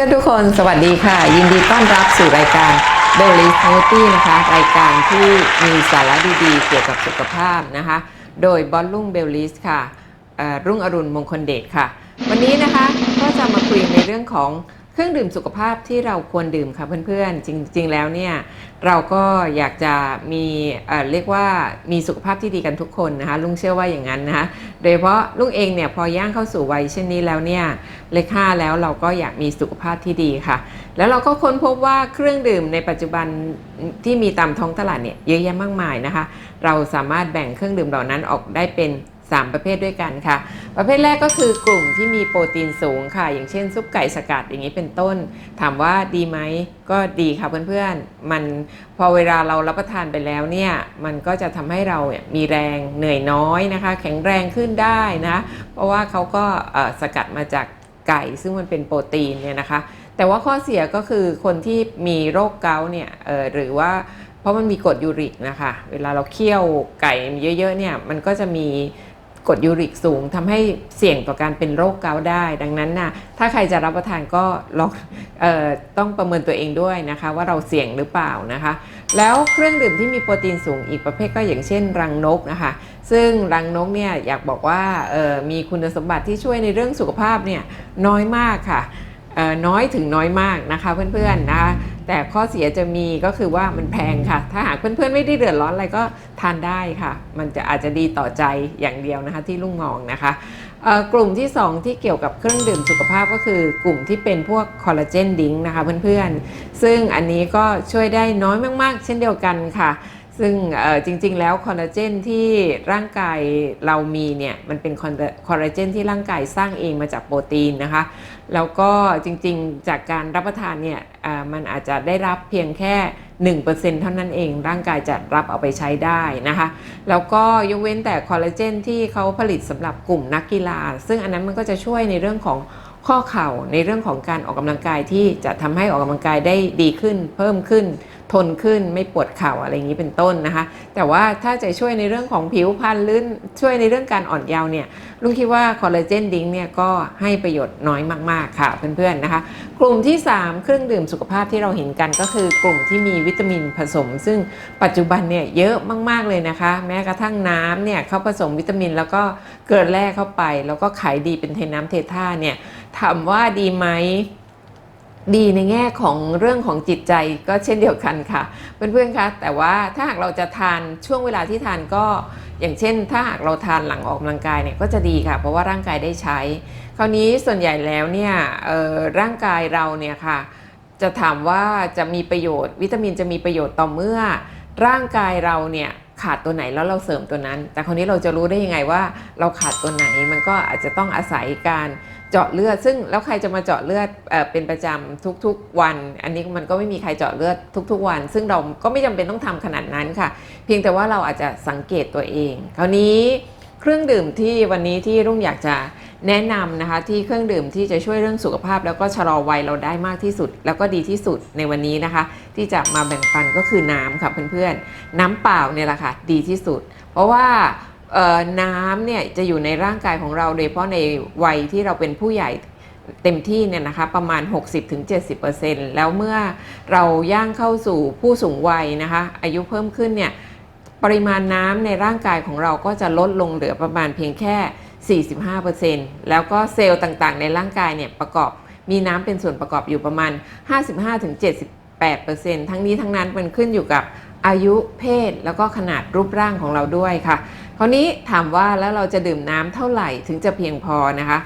พื่อนๆทุกคนสวัสดีค่ะ ยินดีต้อนรับสู่รายการ b e l l y s m o o t h i e นะคะ รายการที่มีสาระดีๆ เกี่ยวกับสุขภาพนะคะ โดยบอลลุ่งเบลลิสค่ะรุ่งอรุณมงคลเดชค่ะ วันนี้นะคะก็จะมาคุยในเรื่องของ ครื่องดื่มสุขภาพที่เราควรดื่มค่ะเพื่อนๆ จริง ๆ แล้วเนี่ยเราก็อยากจะมีเเรียกว่ามีสุขภาพที่ดีกันทุกคนนะคะลุงเชื่อว่าอย่างนั้นนะคะโดยเฉพาะลุงเองเนี่ยพอย่างเข้าสู่วัยเช่นนี้แล้วเนี่ยเลขห้าแล้วเราก็อยากมีสุขภาพที่ดีค่ะ แล้วเราก็ค้นพบว่าเครื่องดื่มในปัจจุบันที่มีตามท้องตลาดเนี่ยเยอะแยะมากมายนะคะ เราสามารถแบ่งเครื่องดื่มเหล่านั้นออกได้เป็น 3 ประเภทด้วยกันค่ะ ประเภทแรกก็คือกลุ่มที่มีโปรตีนสูงค่ะ อย่างเช่น ซุปไก่สกัดอย่างนี้เป็นต้น ถามว่าดีไหมก็ดีค่ะเพื่อนๆ มันพอเวลาเรารับประทานไปแล้วเนี่ยมันก็จะทำให้เรามีแรงเหนื่อยน้อยนะคะ แข็งแรงขึ้นได้นะ เพราะว่าเขาก็สกัดมาจากไก่ซึ่งมันเป็นโปรตีนเนี่ยนะคะ แต่ว่าข้อเสียก็คือคนที่มีโรคเกาต์เนี่ยหรือว่าเพราะมันมีกรดยูริกนะคะ เวลาเราเคี่ยวไก่เยอะๆเนี่ยมันก็จะมี กรดยูริกสูงทำให้เสี่ยงต่อการเป็นโรคเกาต์ได้ ดังนั้นนะถ้าใครจะรับประทานก็ลองเอ่อต้องประเมินตัวเองด้วยนะคะ ว่าเราเสี่ยงหรือเปล่านะคะ แล้วเครื่องดื่มที่มีโปรตีนสูงอีกประเภทก็อย่างเช่น รังนกนะคะ ซึ่งรังนกเนี่ยอยากบอกว่ามีคุณสมบัติที่ช่วยในเรื่องสุขภาพเนี่ยน้อยมากค่ะน้อยถึงน้อยมากนะคะเพื่อนๆนะคะ แต่ข้อเสียจะมีก็คือว่ามันแพงค่ะ ถ้าหากเพื่อนๆไม่ได้เดือดร้อนอะไรก็ทานได้ค่ะ มันจะอาจจะดีต่อใจอย่างเดียวนะคะที่ลุงมองนะคะกลุ่มที่ 2 ที่เกี่ยวกับเครื่องดื่มสุขภาพก็คือกลุ่มที่เป็นพวกคอลลาเจนดิ้งนะคะเพื่อนๆ ซึ่งอันนี้ก็ช่วยได้น้อยมากๆ เช่นเดียวกันค่ะ ซึ่งจริง ๆ แล้วคอลลาเจนที่ร่างกายเรามีเนี่ยมันเป็นคอลลาเจนที่ร่างกายสร้างเองมาจากโปรตีนนะคะ แล้วก็จริงๆ จากการรับประทานเนี่ยมันอาจจะได้รับเพียงแค่ 1%เท่านั้นเองร่างกายจะรับเอาไปใช้ได้นะคะ แล้วก็ยกเว้นแต่คอลลาเจนที่เขาผลิตสำหรับกลุ่มนักกีฬา ซึ่งอันนั้นมันก็จะช่วยในเรื่องของข้อเข่าในเรื่องของการออกกำลังกายที่จะทำให้ออกกำลังกายได้ดีขึ้นเพิ่มขึ้น ทนขึ้นไม่ปวดเข่าอะไรอย่างนี้เป็นต้นนะคะ แต่ว่าถ้าจะช่วยในเรื่องของผิวพรรณหรือช่วยในเรื่องการอ่อนเยาว์เนี่ยลุงคิดว่าคอลลาเจนดิ้งเนี่ยก็ให้ประโยชน์น้อยมาก ๆ ค่ะเพื่อนๆนะคะ กลุ่มที่ 3 เครื่องดื่มสุขภาพที่เราเห็นกันก็คือกลุ่มที่มีวิตามินผสม ซึ่งปัจจุบันเนี่ยเยอะมากๆเลยนะคะ แม้กระทั่งน้ำเนี่ยเขาผสมวิตามินแล้วก็เกลือแร่เข้าไป แล้วก็ขายดีเป็นเทน้ำเทท่าเนี่ยถามว่าดีไหม ดีในแง่ของเรื่องของจิตใจก็เช่นเดียวกันค่ะ เพื่อนๆคะแต่ว่าถ้าหากเราจะทานช่วงเวลาที่ทานก็อย่างเช่น ถ้าหากเราทานหลังออกกำลังกายเนี่ยก็จะดีค่ะ เพราะว่าร่างกายได้ใช้ คราวนี้ส่วนใหญ่แล้วเนี่ยเอ่อร่างกายเราเนี่ยค่ะ จะถามว่าจะมีประโยชน์ วิตามินจะมีประโยชน์ต่อเมื่อ ร่างกายเราเนี่ย ขาดตัวไหนแล้วเราเสริมตัวนั้น แต่คราวนี้เราจะรู้ได้ยังไงว่าเราขาดตัวไหนมันก็อาจจะต้องอาศัยการเจาะเลือด ซึ่งแล้วใครจะมาเจาะเลือดเอเป็นประจำทุกๆวัน อันนี้มันก็ไม่มีใครเจาะเลือดทุก ๆ วัน ซึ่งเราก็ไม่จำเป็นต้องทำขนาดนั้นค่ะ เพียงแต่ว่าเราอาจจะสังเกตตัวเอง คราวนี้เครื่องดื่มที่วันนี้ที่รุ่งอยากจะ แนะนำนะคะที่เครื่องดื่มที่จะช่วยเรื่องสุขภาพ แล้วก็ชะลอวัยเราได้มากที่สุด แล้วก็ดีที่สุดในวันนี้นะคะ ที่จะมาแบ่งปันก็คือน้ำค่ะเพื่อนๆ น้ำเปล่าเนี่ยแหละค่ะดีที่สุด เพราะว่าน้ำเนี่ยจะอยู่ในร่างกายของเราโดยเฉพาะในวัยที่เราเป็นผู้ใหญ่เต็มที่เนี่ยนะคะประมาณ 60-70%แล้วเมื่อเราย่างเข้าสู่ผู้สูงวัยนะคะอายุเพิ่มขึ้นเนี่ยปริมาณน้ำในร่างกายของเราก็จะลดลงเหลือประมาณเพียงแค่ 45%แล้วก็เซลล์ต่างๆ ในร่างกายเนี่ยประกอบมีน้ำเป็นส่วนประกอบอยู่ประมาณ 55-78%ทั้งนี้ทั้งนั้นมันขึ้นอยู่กับอายุเพศแล้วก็ขนาดรูปร่างของเราด้วยค่ะคราวนี้ถามว่าแล้วเราจะดื่มน้ำเท่าไหร่ถึงจะเพียงพอนะคะ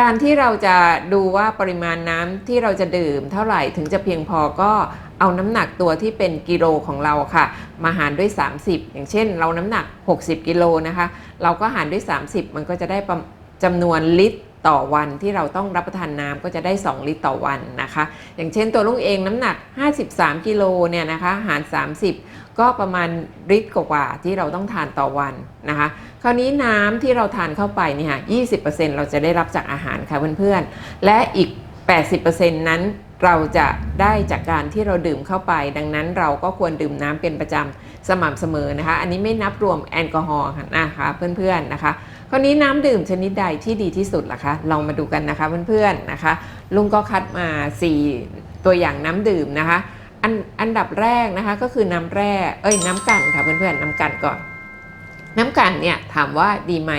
การที่เราจะดูว่าปริมาณน้ำที่เราจะดื่ม เท่าไหร่ถึงจะเพียงพอก็เอาน้ำหนักตัวที่เป็นกิโลของเราค่ะ มาหารด้วย 30 อย่างเช่น เราน้ำหนัก 60 กิโลนะคะ เราก็หารด้วย 30 มันก็จะได้จำนวนลิตร ต่อวันที่เราต้องรับประทานน้ำก็จะได้ 2 ลิตรต่อวันนะคะ อย่างเช่นตัวลุงเองน้ำหนัก 53 กิโลเนี่ยนะคะหาร 30 ก็ประมาณลิตรกว่าที่เราต้องทานต่อวันนะคะ คราวนี้น้ำที่เราทานเข้าไปเนี่ยค่ะ20%เราจะได้รับจากอาหารค่ะเพื่อนๆ และอีก 80%นั้นเราจะได้จากการที่เราดื่มเข้าไป ดังนั้นเราก็ควรดื่มน้ำเป็นประจำสม่ำเสมอนะคะ อันนี้ไม่นับรวมแอลกอฮอล์นะคะเพื่อนๆนะคะ คราวนี้น้ำดื่มชนิดใดที่ดีที่สุดล่ะคะ ลองมาดูกันนะคะเพื่อนๆนะคะ ลุงก็คัดมา 4 ตัวอย่างน้ำดื่มนะคะ อันอันดับแรกนะคะก็คือน้ำแร่ เอ้ยน้ำกันค่ะเพื่อนๆน้ำกันก่อน น้ำกันเนี่ยถามว่าดีไหม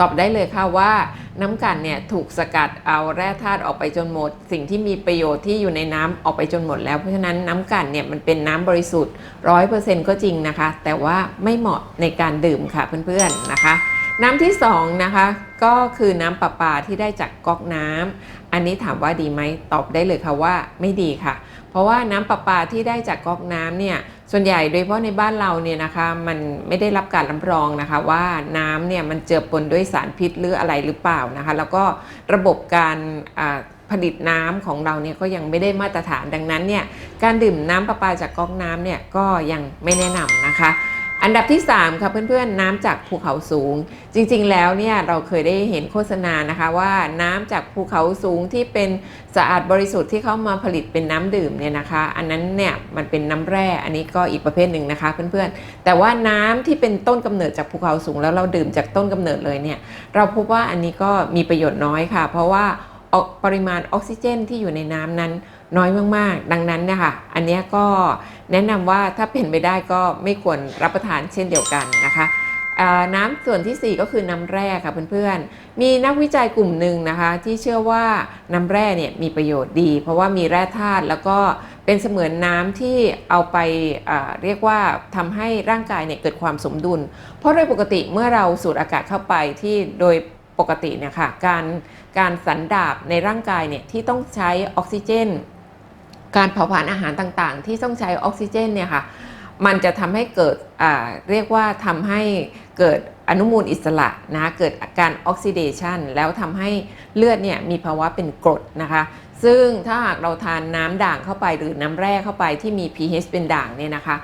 ตอบได้เลยค่ะว่าน้ำกันเนี่ยถูกสกัดเอาแร่ธาตุออกไปจนหมด สิ่งที่มีประโยชน์ที่อยู่ในน้ำออกไปจนหมดแล้วเพราะฉะนั้นน้ำกันเนี่ยมันเป็นน้ำบริสุทธิ์ร้อยเปอร์เซ็นต์ก็จริงนะคะ แต่ว่าไม่เหมาะในการดื่มค่ะเพื่อนๆนะคะ น้ำที่สองนะคะก็คือน้ำประปาที่ได้จากก๊อกน้ำอันนี้ถามว่าดีไหมตอบได้เลยค่ะว่าไม่ดีค่ะ เพราะว่าน้ำประปาที่ได้จากก๊อกน้ำเนี่ยส่วนใหญ่โดยเฉพาะในบ้านเราเนี่ยนะคะมันไม่ได้รับการรับรองนะคะว่าน้ำเนี่ยมันเจือปนด้วยสารพิษหรืออะไรหรือเปล่านะคะแล้วก็ระบบการผลิตน้ำของเราเนี่ยก็ยังไม่ได้มาตรฐานดังนั้นเนี่ยการดื่มน้ำประปาจากก๊อกน้ำเนี่ยก็ยังไม่แนะนำนะคะ อันดับที่ 3 ค่ะเพื่อนๆ น้ำจากภูเขาสูง จริงๆแล้วเนี่ยเราเคยได้เห็นโฆษณานะคะว่าน้ำจากภูเขาสูงที่เป็นสะอาดบริสุทธิ์ที่เขามาผลิตเป็นน้ำดื่มเนี่ยนะคะ อันนั้นเนี่ยมันเป็นน้ำแร่อันนี้ก็อีกประเภทหนึ่งนะคะเพื่อนๆ แต่ว่าน้ำที่เป็นต้นกำเนิดจากภูเขาสูงแล้วเราดื่มจากต้นกำเนิดเลยเนี่ยเราพบว่าอันนี้ก็มีประโยชน์น้อยค่ะ เพราะว่า ปริมาณออกซิเจนที่อยู่ในน้ำนั้นน้อยมากๆ ดังนั้นเนี่ยค่ะอันนี้ก็แนะนำว่าถ้าเป็นไปได้ก็ไม่ควรรับประทานเช่นเดียวกันนะคะน้ำส่วนทีสี่ 4 ก็คือน้ำแร่ค่ะเพื่อนๆ มีนักวิจัยกลุ่มหนึ่งนะคะที่เชื่อว่าน้ำแร่เนี่ยมีประโยชน์ดี เพราะว่ามีแร่ธาตุแล้วก็เป็นเสมือนน้ำที่เอาไปอ่าเรียกว่าทำให้ร่างกายเนี่ยเกิดความสมดุล เพราะโดยปกติเมื่อเราสูดอากาศเข้าไปที่โดย ปกติเนี่ยค่ะการการสันดาบในร่างกายเนี่ยที่ต้องใช้ออกซิเจน การเผาผลาญอาหารต่างๆ ที่ต้องใช้ออกซิเจนเนี่ยค่ะมันจะทำให้เกิดเรียกว่าทำให้เกิดอนุมูลอิสระนะเกิดการออกซิเดชันแล้วทำให้เลือดเนี่ยมีภาวะเป็นกรดนะคะซึ่งถ้าหากเราทานน้ำด่างเข้าไปหรือน้ำแร่เข้าไปที่มี pH เป็นด่างเนี่ยนะคะ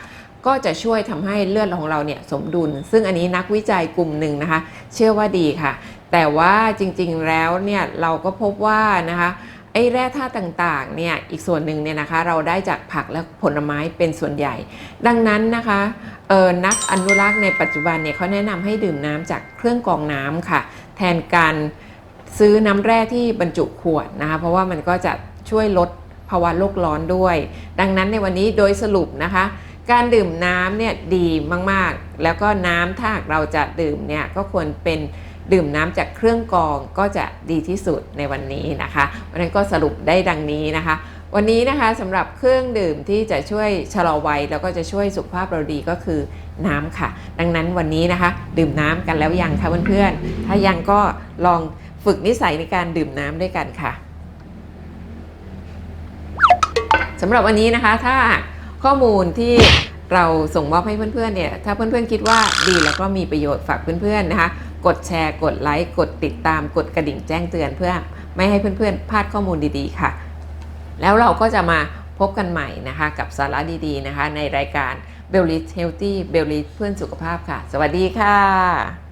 ก็จะช่วยทำให้เลือดของเราเนี่ยสมดุล ซึ่งอันนี้นักวิจัยกลุ่มหนึ่งนะคะ เชื่อว่าดีค่ะ แต่ว่าจริงๆแล้วเนี่ยเราก็พบว่านะคะไอ้แร่ธาตุต่างๆเนี่ยอีกส่วนหนึ่งเนี่ยนะคะเราได้จากผักและผลไม้เป็นส่วนใหญ่ ดังนั้นนะคะเออนักอนุรักษ์ในปัจจุบันเนี่ยเขาแนะนำให้ดื่มน้ำจากเครื่องกรองน้ำค่ะ แทนการซื้อน้ำแร่ที่บรรจุขวดนะคะเพราะว่ามันก็จะช่วยลดภาวะโลกร้อนด้วย ดังนั้นในวันนี้โดยสรุปนะคะ การดื่มน้ำเนี่ยดีมากๆ แล้วก็น้ำถ้าหากเราจะดื่มเนี่ยก็ควรเป็นดื่มน้ำจากเครื่องกรองก็จะดีที่สุดในวันนี้นะคะวันนั้นก็สรุปได้ดังนี้นะคะ วันนี้นะคะสำหรับเครื่องดื่มที่จะช่วยชะลอวัยแล้วก็จะช่วยสุขภาพเราดีก็คือน้ำค่ะ ดังนั้นวันนี้นะคะ ดื่มน้ำกันแล้วยังคะเพื่อนๆถ้ายังก็ลองฝึกนิสัยในการดื่มน้ำด้วยกันค่ะสำหรับวันนี้นะคะถ้า ข้อมูลที่เราส่งมอบให้เพื่อนๆเนี่ยถ้าเพื่อนๆคิดว่าดีแล้วก็มีประโยชน์ฝากเพื่อนๆนะคะ กดแชร์ กดไลค์ กดติดตาม กดกระดิ่งแจ้งเตือนเพื่อไม่ให้เพื่อนๆพลาดข้อมูลดีๆค่ะ แล้วเราก็จะมาพบกันใหม่นะคะกับสาระดีๆนะคะในรายการ b e l l i s Healthy b e l l i s เพื่อนสุขภาพค่ะ สวัสดีค่ะ